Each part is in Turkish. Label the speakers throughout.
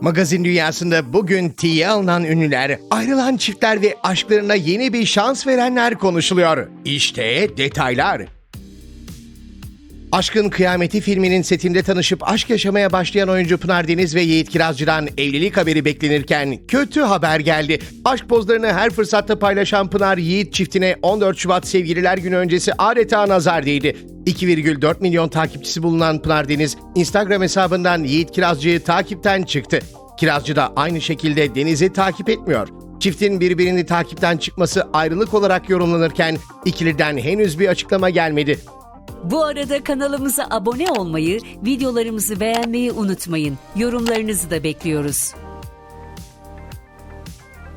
Speaker 1: Magazin dünyasında bugün tiye alınan ünlüler, ayrılan çiftler ve aşklarına yeni bir şans verenler konuşuluyor. İşte detaylar. Aşkın Kıyameti filminin setinde tanışıp aşk yaşamaya başlayan oyuncu Pınar Deniz ve Yiğit Kirazcı'dan evlilik haberi beklenirken kötü haber geldi. Aşk pozlarını her fırsatta paylaşan Pınar Yiğit çiftine 14 Şubat Sevgililer Günü öncesi adeta nazar değdi. 2,4 milyon takipçisi bulunan Pınar Deniz, Instagram hesabından Yiğit Kirazcı'yı takipten çıktı. Kirazcı da aynı şekilde Deniz'i takip etmiyor. Çiftin birbirini takipten çıkması ayrılık olarak yorumlanırken ikiliden henüz bir açıklama gelmedi.
Speaker 2: Bu arada kanalımıza abone olmayı, videolarımızı beğenmeyi unutmayın. Yorumlarınızı da bekliyoruz.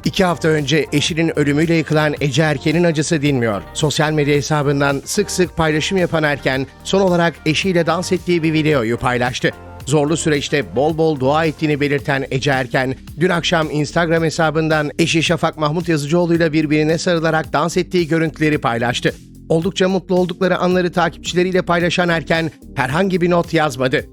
Speaker 1: İki hafta önce eşinin ölümüyle yıkılan Ece Erken'in acısı dinmiyor. Sosyal medya hesabından sık sık paylaşım yapan Erken, son olarak eşiyle dans ettiği bir videoyu paylaştı. Zorlu süreçte bol bol dua ettiğini belirten Ece Erken, dün akşam Instagram hesabından eşi Şafak Mahmut Yazıcıoğlu'yla birbirine sarılarak dans ettiği görüntüleri paylaştı. Oldukça mutlu oldukları anları takipçileriyle paylaşan Erken, herhangi bir not yazmadı.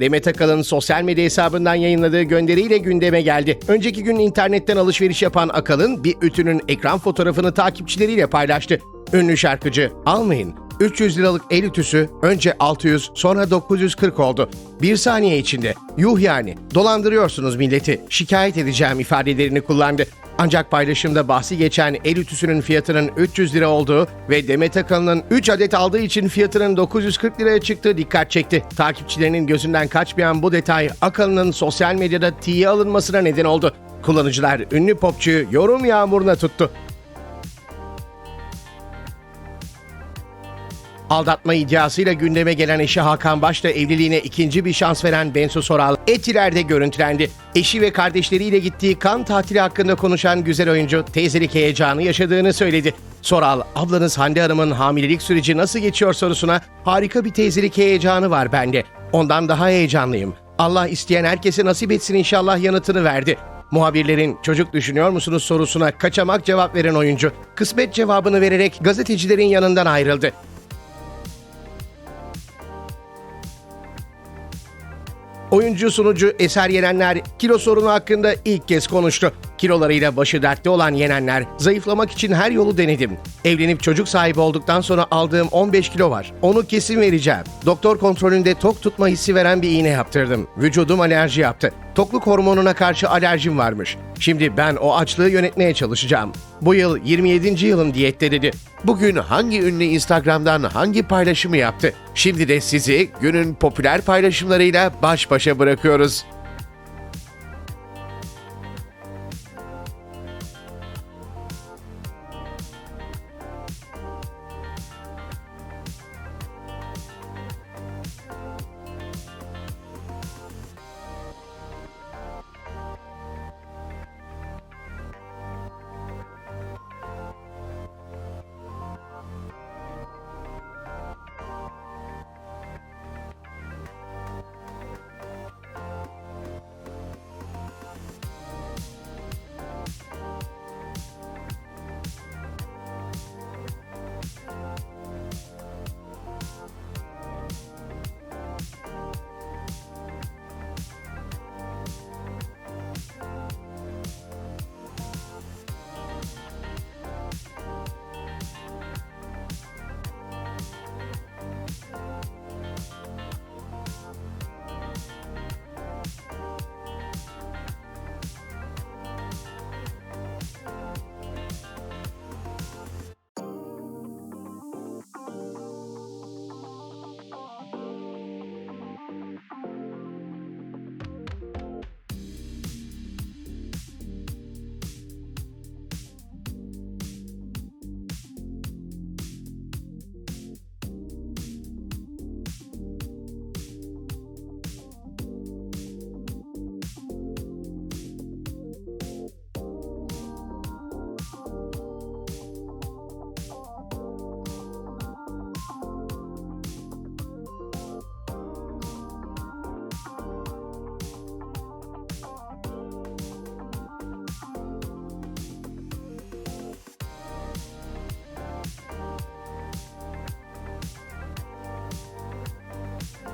Speaker 1: Demet Akalın sosyal medya hesabından yayınladığı gönderiyle gündeme geldi. Önceki gün internetten alışveriş yapan Akalın bir ütünün ekran fotoğrafını takipçileriyle paylaştı. Ünlü şarkıcı almayın 300 liralık el ütüsü önce 600 sonra 940 oldu. Bir saniye içinde yuh yani dolandırıyorsunuz milleti şikayet edeceğim ifadelerini kullandı. Ancak paylaşımda bahsi geçen el ütüsünün fiyatının 300 lira olduğu ve Demet Akalın'ın 3 adet aldığı için fiyatının 940 liraya çıktığı dikkat çekti. Takipçilerinin gözünden kaçmayan bu detay Akalın'ın sosyal medyada tiye alınmasına neden oldu. Kullanıcılar ünlü popçuyu yorum yağmuruna tuttu. Aldatma iddiasıyla gündeme gelen eşi Hakan Baş'ta evliliğine ikinci bir şans veren Bensu Soral Etiler'de görüntülendi. Eşi ve kardeşleriyle gittiği kan tatili hakkında konuşan güzel oyuncu teyzelik heyecanı yaşadığını söyledi. Soral, ablanız Hande Hanım'ın hamilelik süreci nasıl geçiyor sorusuna harika bir teyzelik heyecanı var bende. Ondan daha heyecanlıyım. Allah isteyen herkese nasip etsin inşallah yanıtını verdi. Muhabirlerin çocuk düşünüyor musunuz sorusuna kaçamak cevap veren oyuncu kısmet cevabını vererek gazetecilerin yanından ayrıldı. Oyuncu sunucu Eser Yenenler kilo sorunu hakkında ilk kez konuştu. Kilolarıyla başı dertte olan Yenenler, zayıflamak için her yolu denedim. Evlenip çocuk sahibi olduktan sonra aldığım 15 kilo var. Onu kesin vereceğim. Doktor kontrolünde tok tutma hissi veren bir iğne yaptırdım. Vücudum alerji yaptı. Tokluk hormonuna karşı alerjim varmış. Şimdi ben o açlığı yönetmeye çalışacağım. Bu yıl 27. yılım diyette dedi. Bugün hangi ünlü Instagram'dan hangi paylaşımı yaptı? Şimdi de sizi günün popüler paylaşımlarıyla baş başa bırakıyoruz.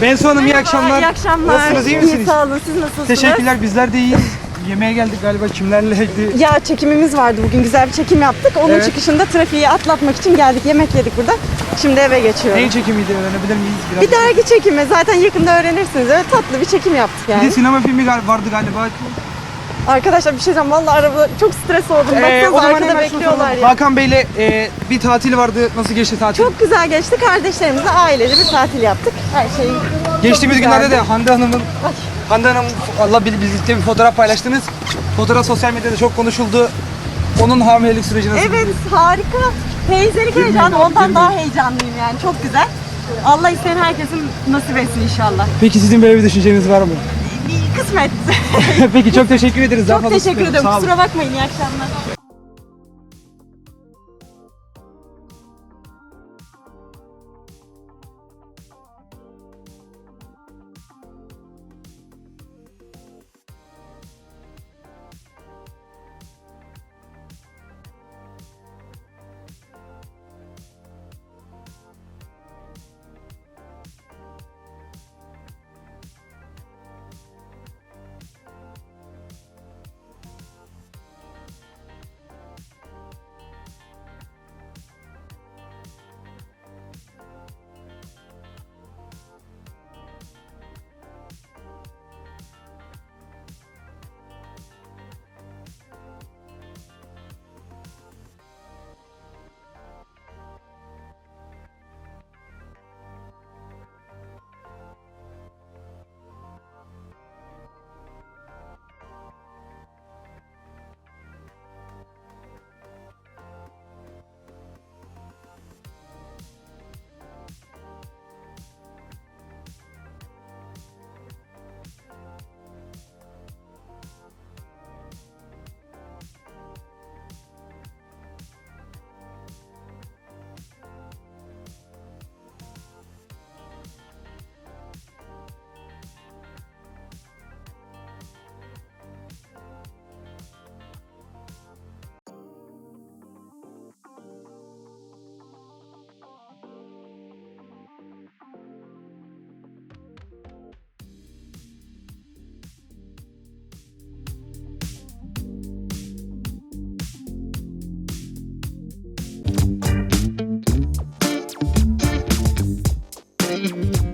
Speaker 3: Bensu Hanım iyi akşamlar.
Speaker 4: İyi akşamlar.
Speaker 3: Nasılsınız iyi misiniz?
Speaker 4: sağ olun. Siz nasılsınız?
Speaker 3: Teşekkürler bizler de iyiyiz. Yemeğe geldik galiba kimlerle ilgili.
Speaker 4: Ya çekimimiz vardı bugün. Güzel bir çekim yaptık. Onun
Speaker 3: Evet.
Speaker 4: çıkışında trafiği atlatmak için geldik. Yemek yedik burada. Şimdi eve geçiyorum.
Speaker 3: Neyin çekimiydi öğrenebilir miyiz biraz?
Speaker 4: Bir dergi çekimi. Zaten yakında öğrenirsiniz. Evet tatlı bir çekim yaptık
Speaker 3: Bir
Speaker 4: yani.
Speaker 3: de sinema filmi gal- vardı galiba.
Speaker 4: Arkadaşlar bir şey diyeceğim. Vallahi araba çok stres oldum.
Speaker 3: Ee,
Speaker 4: Baksanıza arkada
Speaker 3: hemen şunu
Speaker 4: bekliyorlar
Speaker 3: soralım.
Speaker 4: ya.
Speaker 3: Hakan Bey'le e, bir tatil vardı. Nasıl geçti tatil?
Speaker 4: Çok güzel geçti. Kardeşlerimizle ailece bir tatil yaptık. Her şey
Speaker 3: Geçtiğimiz günlerde de. Hande Hanım'ın Hande Hanım Allah bil- birlikte bir fotoğraf paylaştınız. Fotoğraf sosyal medyada çok konuşuldu. Onun hamilelik süreci nasıl?
Speaker 4: Evet harika. Teyzelik heyecan. Ondan daha heyecanlıyım yani. Çok güzel. Allah isteyen herkesin nasip etsin inşallah.
Speaker 3: Peki sizin böyle bir düşünceniz var mı?
Speaker 4: Kısmet.
Speaker 3: Peki çok teşekkür ederiz. Daha
Speaker 4: Çok
Speaker 3: fazla
Speaker 4: teşekkür ederim.
Speaker 3: Sağ olun.
Speaker 4: Kusura bakmayın. İyi akşamlar. Bye.